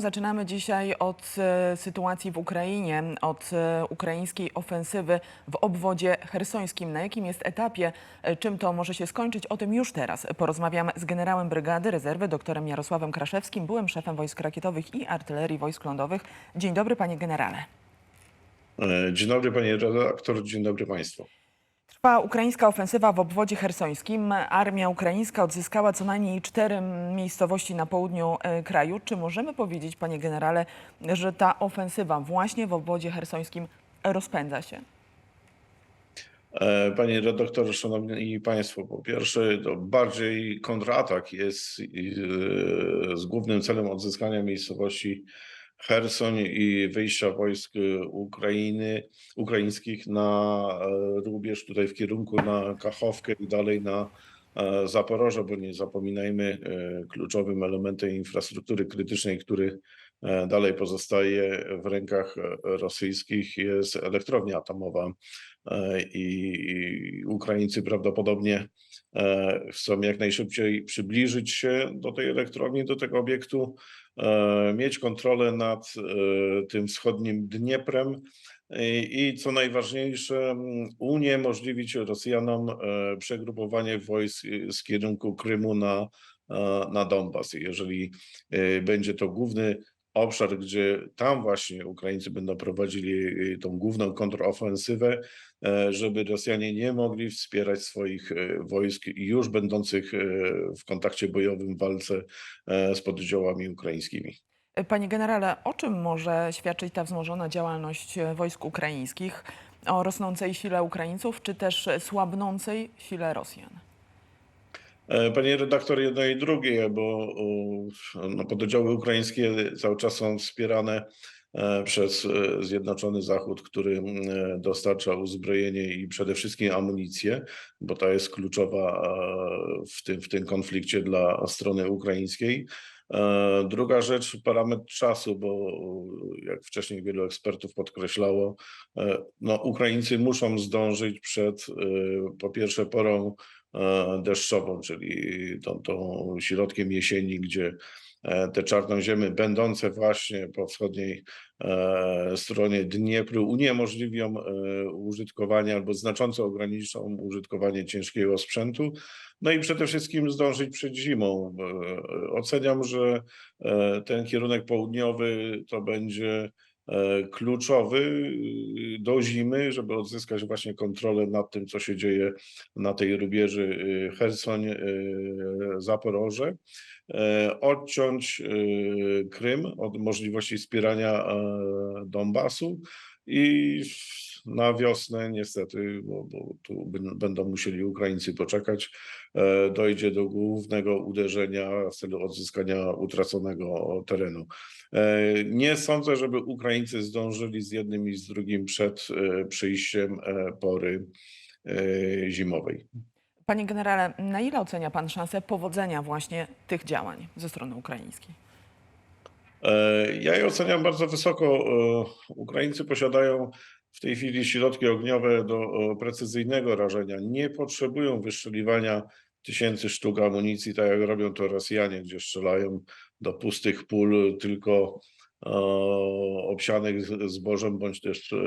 Zaczynamy dzisiaj od e, sytuacji w Ukrainie, od e, ukraińskiej ofensywy w obwodzie hersońskim. Na jakim jest etapie, e, czym to może się skończyć? O tym już teraz porozmawiam z generałem brygady rezerwy, doktorem Jarosławem Kraszewskim, byłym szefem wojsk rakietowych i artylerii wojsk lądowych. Dzień dobry, panie generale. Dzień dobry panie redaktor, dzień dobry państwu. Trwa ukraińska ofensywa w obwodzie hersońskim. Armia ukraińska odzyskała co najmniej cztery miejscowości na południu e, kraju. Czy możemy powiedzieć, panie generale, że ta ofensywa właśnie w obwodzie hersońskim rozpędza się? E, Panie redaktorze, szanowni państwo, po pierwsze to bardziej kontratak jest e, z głównym celem odzyskania miejscowości Hersoń i wyjścia wojsk Ukrainy, ukraińskich na e, rubież tutaj w kierunku na Kachowkę i dalej na e, Zaporoże, bo nie zapominajmy, e, kluczowym elementem infrastruktury krytycznej, który dalej pozostaje w rękach rosyjskich jest elektrownia atomowa i Ukraińcy prawdopodobnie chcą jak najszybciej przybliżyć się do tej elektrowni, do tego obiektu, mieć kontrolę nad e, tym wschodnim Dnieprem i, i co najważniejsze, uniemożliwić Rosjanom e, przegrupowanie wojsk e, z kierunku Krymu na, e, na Donbas. Jeżeli e, będzie to główny obszar, gdzie tam właśnie Ukraińcy będą prowadzili e, tą główną kontrofensywę, e, żeby Rosjanie nie mogli wspierać swoich e, wojsk już będących e, w kontakcie bojowym w walce z pododdziałami ukraińskimi. Panie generale, o czym może świadczyć ta wzmożona działalność wojsk ukraińskich? O rosnącej sile Ukraińców, czy też słabnącej sile Rosjan? E, Panie redaktor, jedno i drugie, bo no, pododdziały ukraińskie cały czas są wspierane e, przez e, Zjednoczony Zachód, który dostarcza uzbrojenie i przede wszystkim amunicję, bo ta jest kluczowa w tym, w tym konflikcie dla strony ukraińskiej. E, Druga rzecz, parametr czasu, bo jak wcześniej wielu ekspertów podkreślało, e, no, Ukraińcy muszą zdążyć przed e, po pierwsze porą e, deszczową, czyli tą, tą środkiem jesieni, gdzie e, te czarnoziemy będące właśnie po wschodniej e, stronie Dniepru uniemożliwią e, użytkowanie albo znacząco ograniczą użytkowanie ciężkiego sprzętu. No i przede wszystkim zdążyć przed zimą. E, Oceniam, że e, ten kierunek południowy to będzie e, kluczowy y, do zimy, żeby odzyskać właśnie kontrolę nad tym, co się dzieje na tej rubieży y, Hersoń, y, e, odciąć Krym od możliwości wspierania e, Donbasu i na wiosnę niestety, bo, bo tu będą musieli Ukraińcy poczekać, e, dojdzie do głównego uderzenia w celu odzyskania utraconego terenu. E, Nie sądzę, żeby Ukraińcy zdążyli z jednym i z drugim przed e, przyjściem pory zimowej. Panie generale, na ile ocenia pan szansę powodzenia właśnie tych działań ze strony ukraińskiej? Ja je oceniam bardzo wysoko. Ukraińcy posiadają w tej chwili środki ogniowe do precyzyjnego rażenia. Nie potrzebują wystrzeliwania tysięcy sztuk amunicji, tak jak robią to Rosjanie, gdzie strzelają do pustych pól, tylko obsianych zbożem, bądź też e,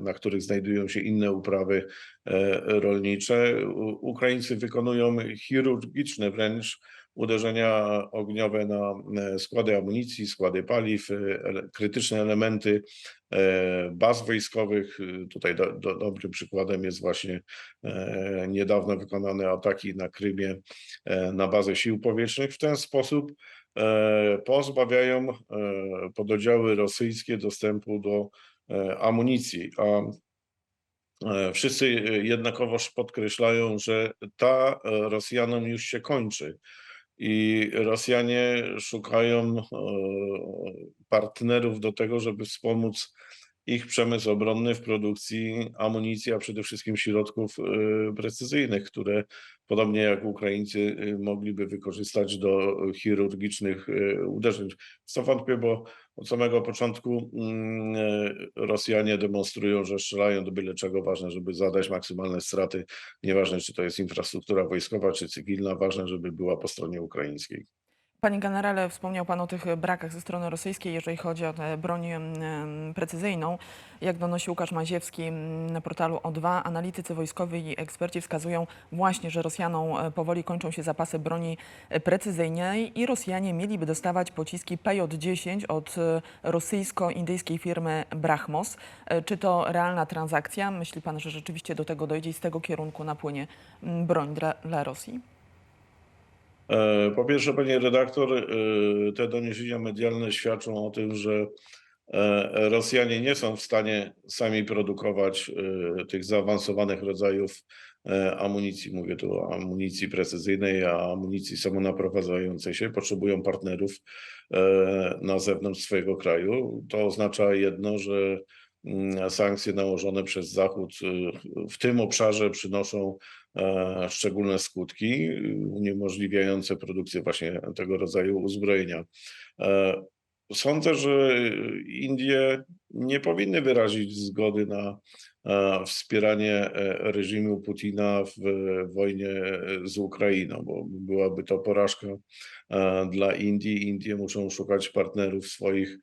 na których znajdują się inne uprawy e, rolnicze. Ukraińcy wykonują chirurgiczne wręcz uderzenia ogniowe na e, składy amunicji, składy paliw, e, krytyczne elementy e, baz wojskowych. Tutaj do, do, dobrym przykładem jest właśnie niedawno wykonane ataki na Krymie na bazę sił powietrznych. W ten sposób pozbawiają pododdziały rosyjskie dostępu do amunicji. A Wszyscy jednakowoż podkreślają, że ta Rosjanom już się kończy. I Rosjanie szukają e, partnerów do tego, żeby wspomóc ich przemysł obronny w produkcji amunicji, a przede wszystkim środków e, precyzyjnych, które podobnie jak Ukraińcy e, mogliby wykorzystać do chirurgicznych uderzeń. W co wątpię, bo od samego początku mm, e, Rosjanie demonstrują, że strzelają do byle czego, ważne, żeby zadać maksymalne straty, nieważne czy to jest infrastruktura wojskowa czy cywilna, ważne, żeby była po stronie ukraińskiej. Panie generale, wspomniał Pan o tych brakach ze strony rosyjskiej, jeżeli chodzi o tę broń precyzyjną. Jak donosi Łukasz Maziewski na portalu O2, analitycy wojskowi i eksperci wskazują właśnie, że Rosjanom e, powoli kończą się zapasy broni e, precyzyjnej i Rosjanie mieliby dostawać pociski PJ-10 od e, rosyjsko-indyjskiej firmy Brahmos. E, Czy to realna transakcja? Myśli Pan, że rzeczywiście do tego dojdzie i z tego kierunku napłynie broń dla, dla Rosji? E, Po pierwsze, panie redaktor, e, te doniesienia medialne świadczą o tym, że e, Rosjanie nie są w stanie sami produkować tych zaawansowanych rodzajów amunicji. Mówię tu o amunicji precyzyjnej, a amunicji samonaprowadzającej się. Potrzebują partnerów na zewnątrz swojego kraju. To oznacza jedno, że sankcje nałożone przez Zachód e, w tym obszarze przynoszą e, szczególne skutki, y, uniemożliwiające produkcję właśnie tego rodzaju uzbrojenia. E, Sądzę, że Indie nie powinny wyrazić zgody na e, wspieranie reżimu Putina w wojnie z Ukrainą, bo byłaby to porażka dla Indii. Indie muszą szukać partnerów swoich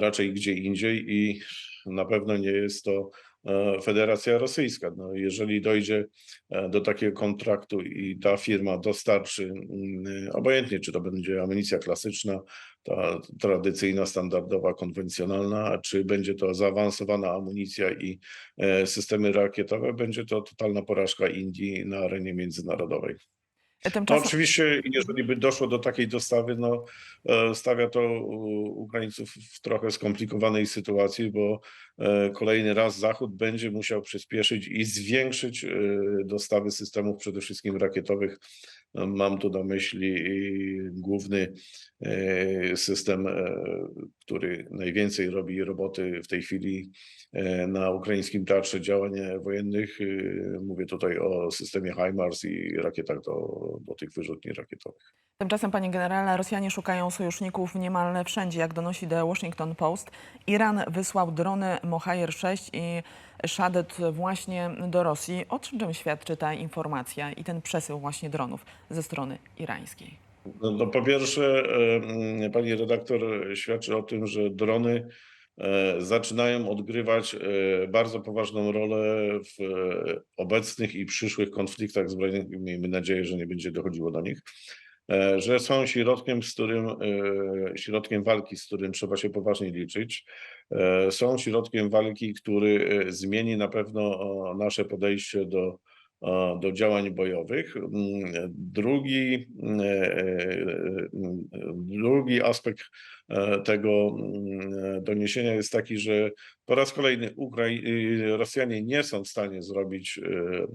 raczej gdzie indziej i na pewno nie jest to e, Federacja Rosyjska. No, jeżeli dojdzie e, do takiego kontraktu i ta firma dostarczy, mm, obojętnie czy to będzie amunicja klasyczna, ta tradycyjna, standardowa, konwencjonalna, czy będzie to zaawansowana amunicja i e, systemy rakietowe, będzie to totalna porażka Indii na arenie międzynarodowej. No Tymczasem... oczywiście, jeżeli by doszło do takiej dostawy, no e, stawia to Ukraińców w trochę skomplikowanej sytuacji, bo kolejny raz Zachód będzie musiał przyspieszyć i zwiększyć e, dostawy systemów przede wszystkim rakietowych. No, Mam tu na myśli główny e, system, e, który najwięcej robi roboty w tej chwili e, na ukraińskim teatrze działań wojennych. E, Mówię tutaj o systemie HIMARS i rakietach do, do tych wyrzutni rakietowych. Tymczasem, panie generale, Rosjanie szukają sojuszników niemal wszędzie, jak donosi The Washington Post. Iran wysłał drony Mohajer 6 i Shadet właśnie do Rosji. O czym świadczy ta informacja i ten przesył właśnie dronów ze strony irańskiej? No, no po pierwsze, pani redaktor świadczy o tym, że drony e, zaczynają odgrywać e, bardzo poważną rolę w e, obecnych i przyszłych konfliktach zbrojnych. Miejmy nadzieję, że nie będzie dochodziło do nich. E, Że są środkiem, z którym, e, środkiem walki, z którym trzeba się poważnie liczyć. E, Są środkiem walki, który zmieni na pewno nasze podejście do, do działań bojowych. Mm, Drugi, drugi aspekt tego mm, doniesienia jest taki, że po raz kolejny Ukrai- Rosjanie nie są w stanie zrobić e,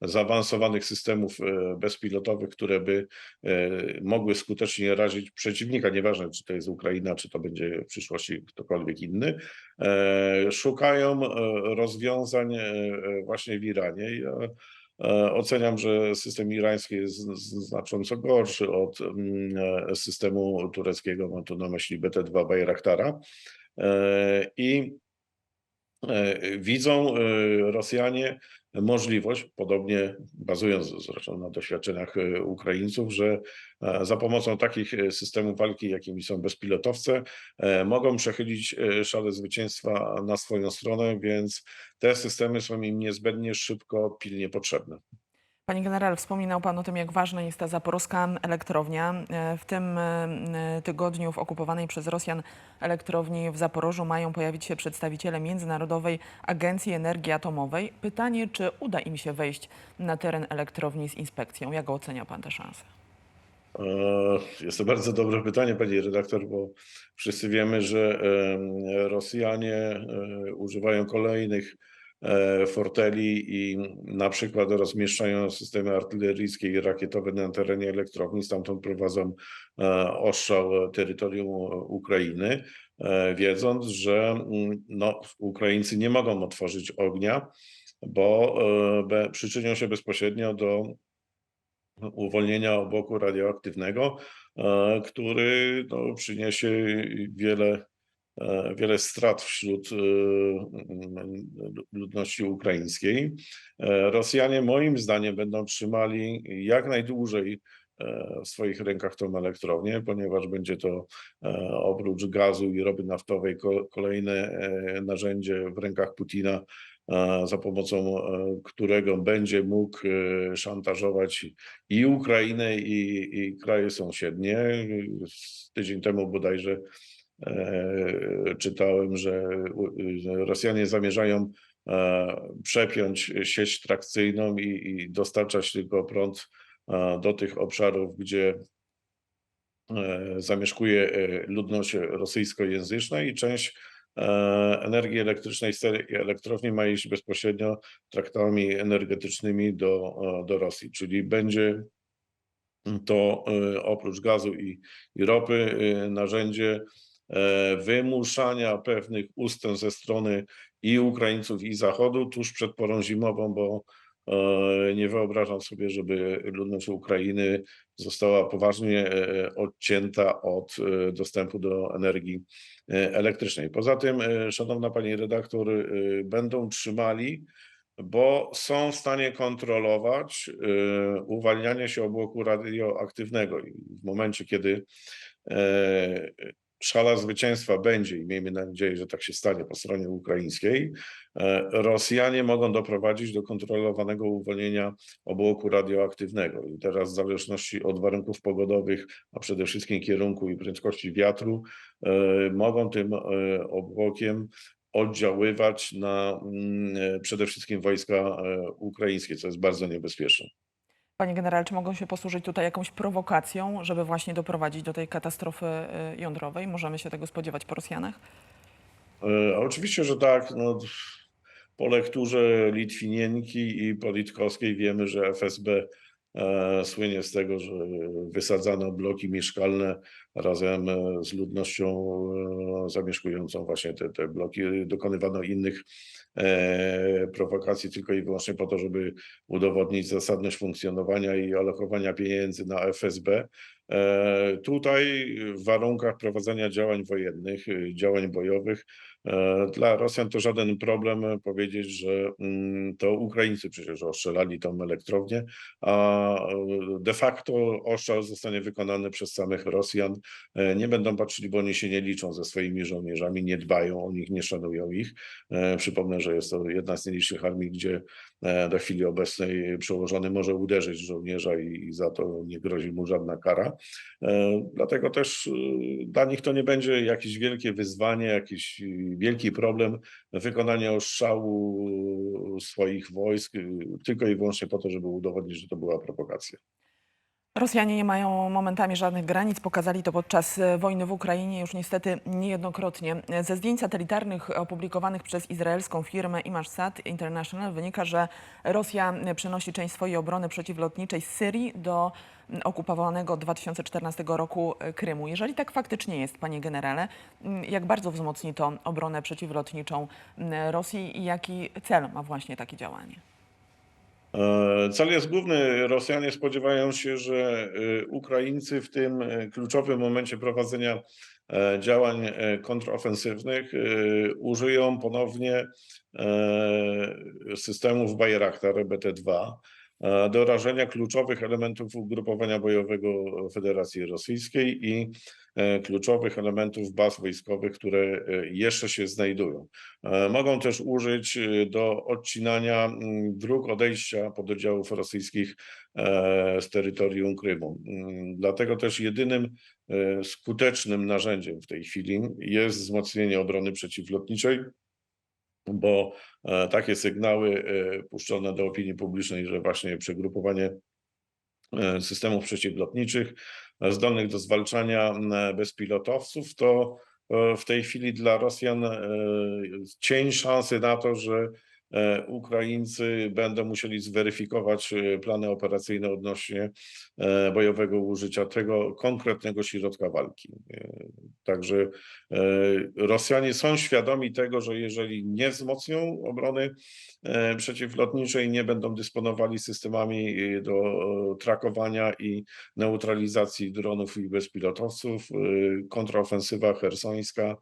zaawansowanych systemów e, bezpilotowych, które by e, mogły skutecznie razić przeciwnika, nieważne czy to jest Ukraina, czy to będzie w przyszłości ktokolwiek inny. E, Szukają e, rozwiązań e, e, właśnie w Iranie. E, oceniam, że system irański jest znacząco gorszy od mm, e, systemu tureckiego, mam tu na myśli BT-2 Bayraktara. E, I widzą Rosjanie możliwość, podobnie bazując zresztą na doświadczeniach e, Ukraińców, że e, za pomocą takich e, systemów walki, jakimi są bezpilotowce, mogą przechylić szale zwycięstwa na swoją stronę, więc te systemy są im niezbędnie szybko, pilnie potrzebne. Panie generale, wspominał Pan o tym, jak ważna jest ta zaporowska elektrownia. E, W tym e, tygodniu w okupowanej przez Rosjan elektrowni w Zaporożu mają pojawić się przedstawiciele Międzynarodowej Agencji Energii Atomowej. Pytanie, czy uda im się wejść na teren elektrowni z inspekcją? Jak ocenia Pan tę szansę? E, Jest to bardzo dobre pytanie, pani redaktor, bo wszyscy wiemy, że Rosjanie e, używają kolejnych e, forteli i na przykład rozmieszczają systemy artyleryjskie i rakietowe na terenie elektrowni, stamtąd prowadzą e, ostrzał terytorium Ukrainy, e, wiedząc, że mm, no, Ukraińcy nie mogą otworzyć ognia, bo e, przyczynią się bezpośrednio do uwolnienia obłoku radioaktywnego, e, który no, przyniesie wiele, e, wiele strat wśród e, mm, ludności ukraińskiej. E, Rosjanie moim zdaniem będą trzymali jak najdłużej e, w swoich rękach tą elektrownię, ponieważ będzie to e, oprócz gazu i ropy naftowej ko- kolejne e, narzędzie w rękach Putina, e, za pomocą e, którego będzie mógł e, szantażować i Ukrainę, i, i kraje sąsiednie. Tydzień temu bodajże e, czytałem, że Rosjanie zamierzają e, przepiąć sieć trakcyjną i, i dostarczać tylko prąd e, do tych obszarów, gdzie e, zamieszkuje e, ludność rosyjskojęzyczna i część e, energii elektrycznej z elektrowni ma iść bezpośrednio traktami energetycznymi do, e, do Rosji, czyli będzie to e, oprócz gazu i, i ropy e, narzędzie e, wymuszania pewnych ustępstw ze strony i Ukraińców, i Zachodu tuż przed porą zimową, bo e, nie wyobrażam sobie, żeby ludność Ukrainy została poważnie e, odcięta od e, dostępu do energii e, elektrycznej. Poza tym, e, szanowna pani redaktor, e, będą trzymali bo są w stanie kontrolować uwalnianie się obłoku radioaktywnego. W momencie, kiedy e, szala zwycięstwa będzie, i miejmy nadzieję, że tak się stanie po stronie ukraińskiej, e, Rosjanie mogą doprowadzić do kontrolowanego uwolnienia obłoku radioaktywnego. I teraz w zależności od warunków pogodowych, a przede wszystkim kierunku i prędkości wiatru, e, mogą tym e, obłokiem oddziaływać na mm, przede wszystkim wojska ukraińskie, co jest bardzo niebezpieczne. Panie generale, czy mogą się posłużyć tutaj jakąś prowokacją, żeby właśnie doprowadzić do tej katastrofy y, jądrowej? Możemy się tego spodziewać po Rosjanach? E, Oczywiście, że tak. No, po lekturze Litwinienki i Politkowskiej wiemy, że FSB e, słynie z tego, że wysadzano bloki mieszkalne razem e, z ludnością zamieszkującą właśnie te, te bloki. Dokonywano innych prowokacji tylko i wyłącznie po to, żeby udowodnić zasadność funkcjonowania i alokowania pieniędzy na FSB. E, Tutaj w warunkach prowadzenia działań wojennych, y, działań bojowych, e, dla Rosjan to żaden problem e, powiedzieć, że mm, to Ukraińcy przecież ostrzelali tą elektrownię, a e, de facto ostrzał zostanie wykonany przez samych Rosjan. E, Nie będą patrzyli, bo oni się nie liczą ze swoimi żołnierzami, nie dbają o nich, nie szanują ich. E, Przypomnę, że jest to jedna z nielicznych armii, gdzie e, do chwili obecnej przełożony może uderzyć żołnierza i za to nie grozi mu żadna kara. E, Dlatego też e, dla nich to nie będzie jakieś wielkie wyzwanie, jakiś e, wielki problem wykonanie ostrzału swoich wojsk, e, tylko i wyłącznie po to, żeby udowodnić, że to była prowokacja. Rosjanie nie mają momentami żadnych granic. Pokazali to podczas e, wojny w Ukrainie już niestety niejednokrotnie. Ze zdjęć satelitarnych opublikowanych przez izraelską firmę ImageSat International wynika, że Rosja przenosi część swojej obrony przeciwlotniczej z Syrii do okupowanego od 2014 roku Krymu. Jeżeli tak faktycznie jest, panie generale, jak bardzo wzmocni to obronę przeciwlotniczą Rosji i jaki cel ma właśnie takie działanie? E, Cel jest główny. Rosjanie spodziewają się, że e, Ukraińcy w tym e, kluczowym momencie prowadzenia działań kontrofensywnych użyją ponownie systemów Bayraktar BT-2 e, do rażenia kluczowych elementów ugrupowania bojowego Federacji Rosyjskiej i e, kluczowych elementów baz wojskowych, które e, jeszcze się znajdują. E, Mogą też użyć e, do odcinania mm, dróg odejścia pododdziałów rosyjskich e, z terytorium Krymu. Mm, Dlatego też jedynym e, skutecznym narzędziem w tej chwili jest wzmocnienie obrony przeciwlotniczej, bo e, takie sygnały e, puszczone do opinii publicznej, że właśnie przegrupowanie e, systemów przeciwlotniczych zdolnych do zwalczania bezpilotowców, to w tej chwili dla Rosjan cień szansy na to, że Ukraińcy będą musieli zweryfikować e, plany operacyjne odnośnie e, bojowego użycia tego konkretnego środka walki. E, Także e, Rosjanie są świadomi tego, że jeżeli nie wzmocnią obrony e, przeciwlotniczej, nie będą dysponowali systemami e, do e, trakowania i neutralizacji dronów i bezpilotowców, e, kontrofensywa hersońska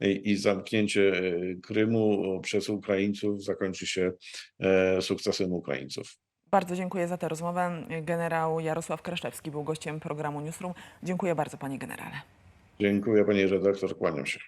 i zamknięcie e, Krymu przez Ukraińców zakończy się e, sukcesem Ukraińców. Bardzo dziękuję za tę rozmowę. Generał Jarosław Kraszewski był gościem programu Newsroom. Dziękuję bardzo, panie generale. Dziękuję pani redaktor, kłaniam się.